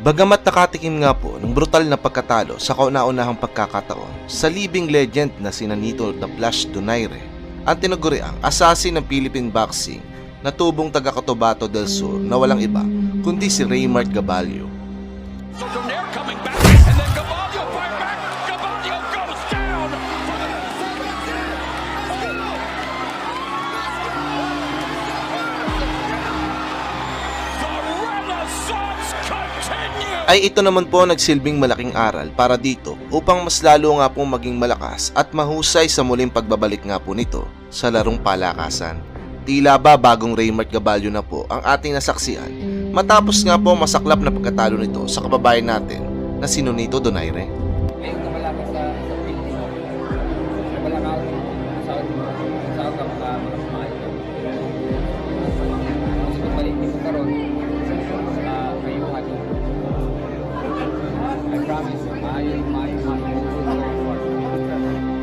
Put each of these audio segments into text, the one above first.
Bagamat nakatikim nga po ng brutal na pagkatalo sa kauna-unahang pagkakataon sa living legend na sina Nito the Flash Donaire, ang tinaguriang assassin ng Philippine boxing na tubong taga Cotabato del Sur na walang iba kundi si Raymart Gabalio. Ay ito naman po nagsilbing malaking aral para dito upang mas lalo nga pong maging malakas at mahusay sa muling pagbabalik nga po nito sa larong palakasan. Tila ba bagong Raymart Gabalio na po ang ating nasaksihan matapos nga po masaklap na pagkatalo nito sa kababayan natin na si Nonito Donaire.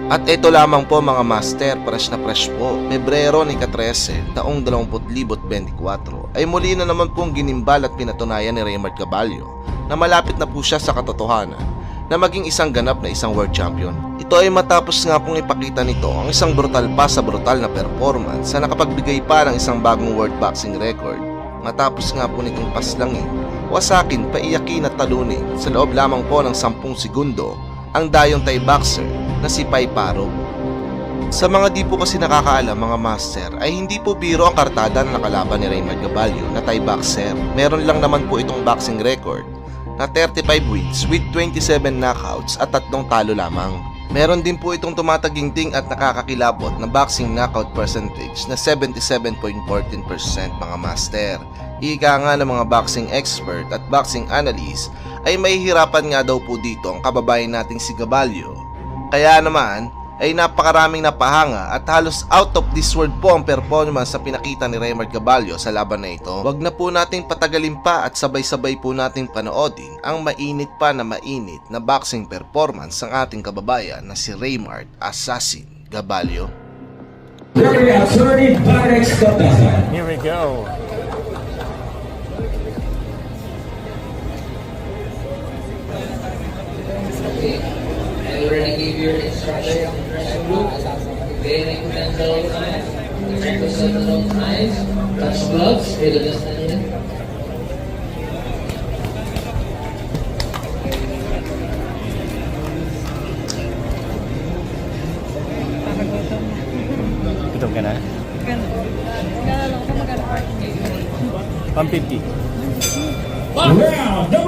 At ito lamang po mga master, fresh na fresh po. Pebrero ni 13, taong 2024 ay muli na naman pong ginimbal at pinatunayan ni Raymart Gabalio na malapit na po siya sa katotohanan na maging isang ganap na isang world champion. Ito ay matapos nga pong ipakita nito ang isang brutal pa sa brutal na performance sa nakapagbigay pa ng isang bagong world boxing record. Matapos nga po nitong paslangin, wasakin, paiyakin at talunin sa loob lamang po ng 10 segundo ang dayong Thai boxer na si Pai Paro. Sa mga di po kasi nakakaalam mga master ay hindi po biro ang kartada na nakalaban ni Raymond Gabalio na Thai boxer. Meron lang naman po itong boxing record na 35 wins with 27 knockouts at tatlong talo lamang. Meron din po itong tumataginting at nakakakilabot na boxing knockout percentage na 77.14% mga master. Ika nga ng mga boxing expert at boxing analyst ay mahihirapan nga daw po dito ang kababayan nating si Gabalio. Kaya naman ay napakaraming napahanga at halos out of this world po ang performance sa pinakita ni Raymart Gabalio sa laban na ito. Huwag na po nating patagalin pa at sabay-sabay po nating panoodin ang mainit pa na mainit na boxing performance ng ating kababayan na si Raymart Assassin Gabalio. Here we go. I already gave your instruction in the dressing room. Very mental times. Check the several times. Touch gloves. Pwede na sa nila. Gutom ka na? Ganun. Kaya lang kung magkano parking. Pang 50. Round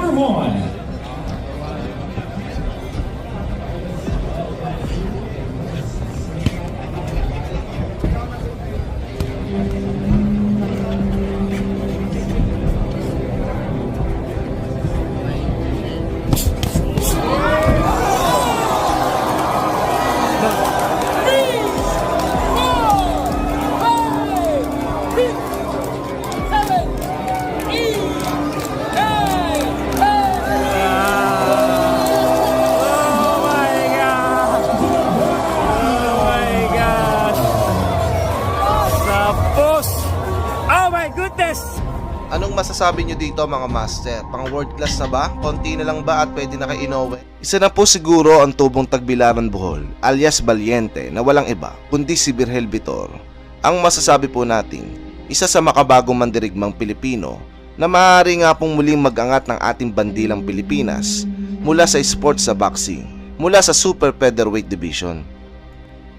masasabi nyo dito mga master? Pang world class na ba? Konti na lang ba at pwede na kay Inoue? Isa na po siguro ang tubong tagbilaran buhol alias Valiente na walang iba kundi si Virgel Vitor. Ang masasabi po natin, isa sa makabagong mandirigmang Pilipino na maaari nga pong muling magangat ng ating bandilang Pilipinas mula sa sports sa boxing, mula sa Super Featherweight Division.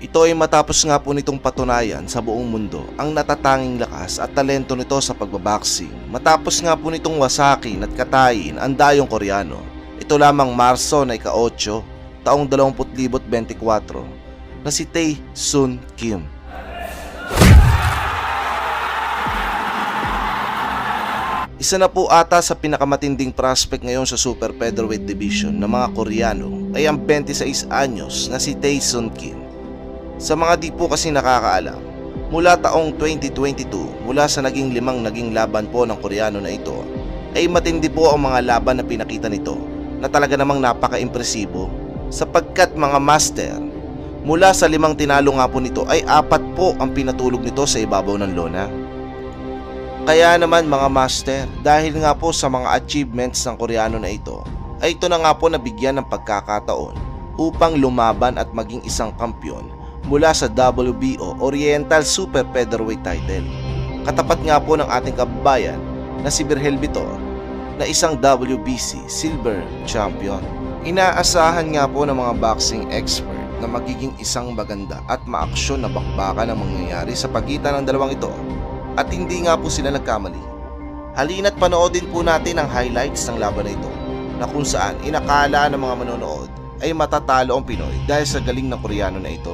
Ito ay matapos nga po nitong patunayan sa buong mundo ang natatanging lakas at talento nito sa pagbaboxing. Matapos nga po nitong wasakin at katayin ang dayong koreano. Ito lamang Marso na ika-8, taong 2024 na si Tae Sun Kim. Isa na po ata sa pinakamatinding prospect ngayon sa Super Featherweight Division ng mga Koreano ay ang 26 anyos na si Tae Sun Kim. Sa mga di po kasi nakakaalam, mula taong 2022 mula sa naging limang naging laban po ng Koreano na ito, ay matindi po ang mga laban na pinakita nito na talaga namang napaka-impresibo sapagkat mga master, mula sa limang tinalo nga po nito ay apat po ang pinatulog nito sa ibabaw ng lona. Kaya naman mga master, dahil nga po sa mga achievements ng Koreano na ito, ay ito na nga po nabigyan ng pagkakataon upang lumaban at maging isang kampyon mula sa WBO Oriental Super Featherweight title. Katapat nga po ng ating kababayan na si Berhel Vitor na isang WBC Silver Champion. Inaasahan nga po ng mga boxing expert na magiging isang maganda at maaksyon na bakbakan ang mangyayari sa pagitan ng dalawang ito at hindi nga po sila nagkamali. Halina't panoodin po natin ang highlights ng laban na ito na kung saan inakala ng mga manonood ay matatalo ang Pinoy dahil sa galing ng Koreano na ito.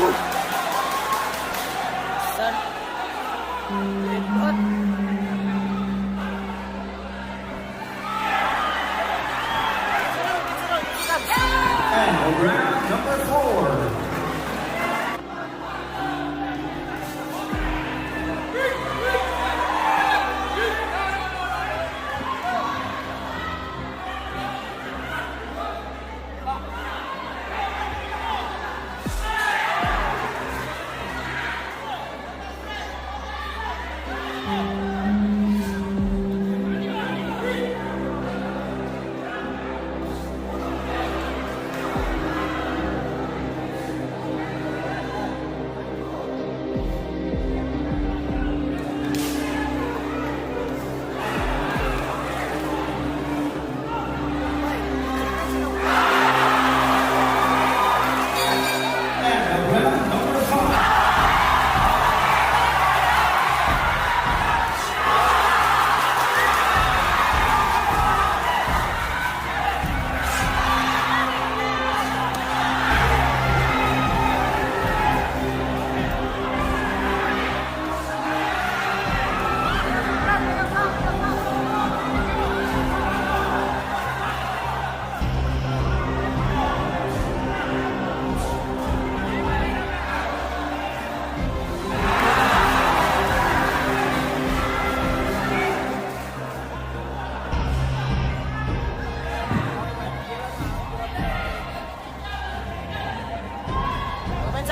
Woo!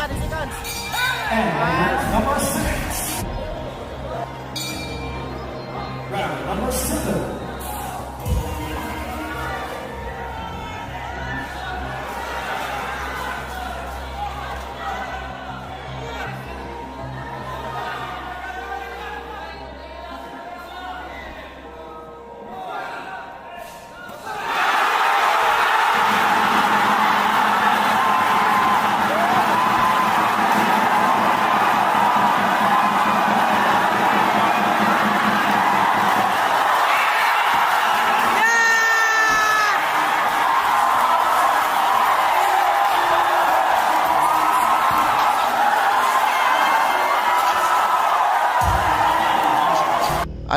And round number six. Round number seven.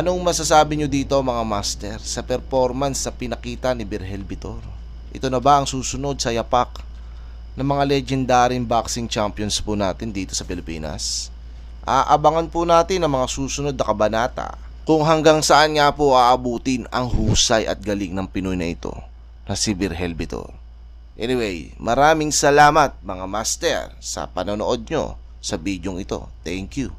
Anong masasabi nyo dito mga master sa performance sa pinakita ni Birhel Vitor? Ito na ba ang susunod sa yapak ng mga legendaryong boxing champions po natin dito sa Pilipinas? Aabangan po natin ang mga susunod na kabanata kung hanggang saan nga po aabutin ang husay at galing ng Pinoy na ito na si Birhel Vitor. Anyway, maraming salamat mga master sa panonood nyo sa bidyong ito. Thank you.